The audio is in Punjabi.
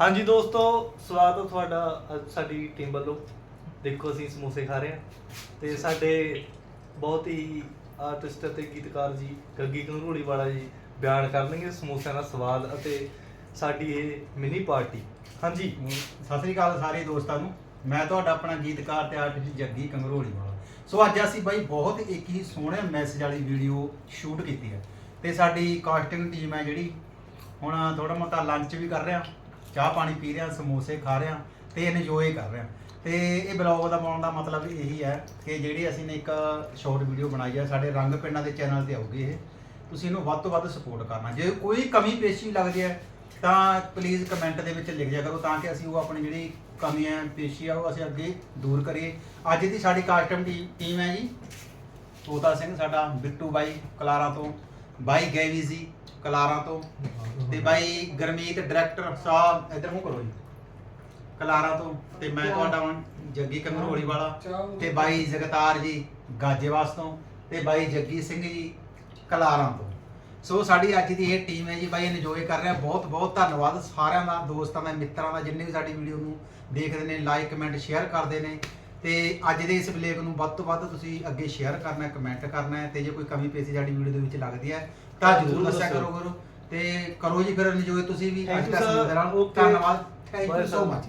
ਹਾਂਜੀ ਦੋਸਤੋ, ਸਵਾਗਤ ਹੈ ਤੁਹਾਡਾ ਅੱਜ ਸਾਡੀ ਟੀਮ ਵੱਲੋਂ। ਦੇਖੋ, ਅਸੀਂ ਸਮੋਸੇ ਖਾ ਰਹੇ ਹਾਂ। ਤੇ ਸਾਡੇ ਬਹੁਤ ਹੀ ਆਰਟਿਸਟ ਅਤੇ ਗੀਤਕਾਰ ਜੀ, ਗੱਗੀ ਘੰਗਰੂੜੀ ਵਾਲਾ ਜੀ, ਬਿਆਨ ਕਰਨਗੇ ਸਮੋਸਿਆਂ ਦਾ ਸਵਾਦ ਅਤੇ ਸਾਡੀ ਇਹ ਮਿਨੀ ਪਾਰਟੀ ਹਾਂਜੀ। ਸਤਿ ਸ੍ਰੀ ਅਕਾਲ ਸਾਰੇ ਦੋਸਤਾਂ ਨੂੰ। ਮੈਂ ਤੁਹਾਡਾ ਆਪਣਾ ਗੀਤਕਾਰ ਤੇ ਆਰਟਿਸਟ ਜੱਗੀ ਕੰਗਰੋਲੀ ਵਾਲਾ ਸੋ ਅੱਜ ਅਸੀਂ ਬਾਈ ਬਹੁਤ ਇੱਕ ਹੀ ਸੋਹਣੇ ਮੈਸੇਜ ਵਾਲੀ ਵੀਡੀਓ ਸ਼ੂਟ ਕੀਤੀ ਹੈ। ਤੇ ਸਾਡੀ ਕਾਸਟਿੰਗ ਟੀਮ ਹੈ ਜਿਹੜੀ। ਹੁਣ ਥੋੜਾ ਮੋਟਾ ਲੰਚ ਵੀ ਕਰ ਰਿਹਾ ਚਾਹ ਪਾਣੀ ਪੀ ਰਿਹਾ, ਸਮੋਸੇ ਖਾ ਰਿਹਾ ਹਾਂ ਤੇ ਇੰਜੋਏ ਕਰ ਰਿਹਾ। ਹਾਂ ਤੇ ਇਹ ਬਲੌਗ ਦਾ ਬਣਾਉਣ ਦਾ ਮਤਲਬ ਇਹੀ ਹੈ ਕਿ ਜਿਹੜੀ ਅਸੀਂ ਨੇ ਇੱਕ ਸ਼ਾਰਟ ਵੀਡੀਓ ਬਣਾਈ ਹੈ, ਸਾਡੇ ਰੰਗ ਪਿੰਡਾਂ ਦੇ ਚੈਨਲ ਤੇ ਆਊਗੀ ਇਹ। ਤੁਸੀਂ ਇਹਨੂੰ ਵੱਧ ਤੋਂ ਵੱਧ ਸਪੋਰਟ ਕਰਨਾ। ਜੇ ਕੋਈ ਕਮੀ ਪੇਸ਼ੀ ਲੱਗਦੀ ਹੈ, ਤਾਂ ਪਲੀਜ਼ ਕਮੈਂਟ ਦੇ ਵਿੱਚ ਲਿਖ ਦਿਆ ਕਰੋ ਤਾਂ ਕਿ ਅਸੀਂ ਉਹ ਆਪਣੀ ਜਿਹੜੀ ਕਮੀ ਹੈ, ਪੇਸ਼ੀ ਆ, ਉਹ ਅਸੀਂ ਅੱਗੇ ਦੂਰ ਕਰੀਏ। ਅੱਜ ਦੀ ਸਾਡੀ ਕਾਸਟਮ ਟੀਮ ਹੈ ਜੀ, ਤੋਤਾ ਸਿੰਘ, ਸਾਡਾ ਬਿੱਟੂ ਬਾਈ, ਕਲਾਰਾ ਤੋਂ। ਬਾਈ ਗੈਵੀ ਜੀ ਕਲਾਰਾਂ ਤੋਂ ਤੇ ਬਾਈ ਗਰਮੀਤ, ਡਾਇਰੈਕਟਰ ਸਾਹਿਬ, ਇਧਰ ਮੂੰਹ ਕਰੋ ਜੀ। ਕਲਾਰਾ ਤੋਂ ਤੇ ਮੈਂ ਤੁਹਾਡਾ ਹੁਣ ਜੱਗੀ ਕੰਗਰੋਲੀ ਵਾਲਾ ਤੇ ਬਾਈ ਜਗਤਾਰ ਜੀ ਗਾਜੇਵਾਸ ਤੋਂ ਤੇ ਬਾਈ ਜੱਗੀ ਸਿੰਘ ਜੀ ਕਲਾਰਾਂ ਤੋਂ। ਸੋ ਸਾਡੀ ਅੱਜ ਦੀ ਇਹ ਟੀਮ ਹੈ ਜੀ, ਬਾਈ ਇੰਜੋਏ ਕਰ ਰਿਹਾ। ਬਹੁਤ ਬਹੁਤ ਧੰਨਵਾਦ ਸਾਰਿਆਂ ਦਾ, ਦੋਸਤਾਂ ਦਾ, ਮਿੱਤਰਾਂ ਦਾ, ਜਿੰਨੇ ਵੀ ਸਾਡੀ ਵੀਡੀਓ ਨੂੰ ਦੇਖਦੇ ਨੇ ਲਾਈਕ ਕਮੈਂਟ ਸ਼ੇਅਰ ਕਰਦੇ ਨੇ। ਤੇ ਅੱਜ ਦੇ ਇਸ ਬਲੇਗ ਨੂੰ ਵੱਧ ਤੋਂ ਵੱਧ ਤੁਸੀਂ ਅੱਗੇ ਸ਼ੇਅਰ ਕਰਨਾ ਹੈ ਕਮੈਂਟ ਕਰਨਾ ਹੈ ਤੇ ਜੇ ਕੋਈ ਕਮੀ ਪੇਸ਼ੀ ਸਾਡੀ ਵੀਡੀਓ ਦੇ ਵਿੱਚ ਲੱਗਦੀ ਹੈ ਤਾਂ ਜ਼ਰੂਰ ਦੱਸਿਆ। ਕਰੋ ਕਰੋ ਤੇ ਕਰੋ ਜੀ ਫਿਰ ਇੰਜੋਏ ਤੁਸੀਂ ਵੀ ਅੱਜ ਦਾ. ਸਮੇਂ ਦੇ ਨਾਲ Okay. ਧੰਨਵਾਦ ਥੈਂਕ ਯੂ ਸੋ. ਮਚ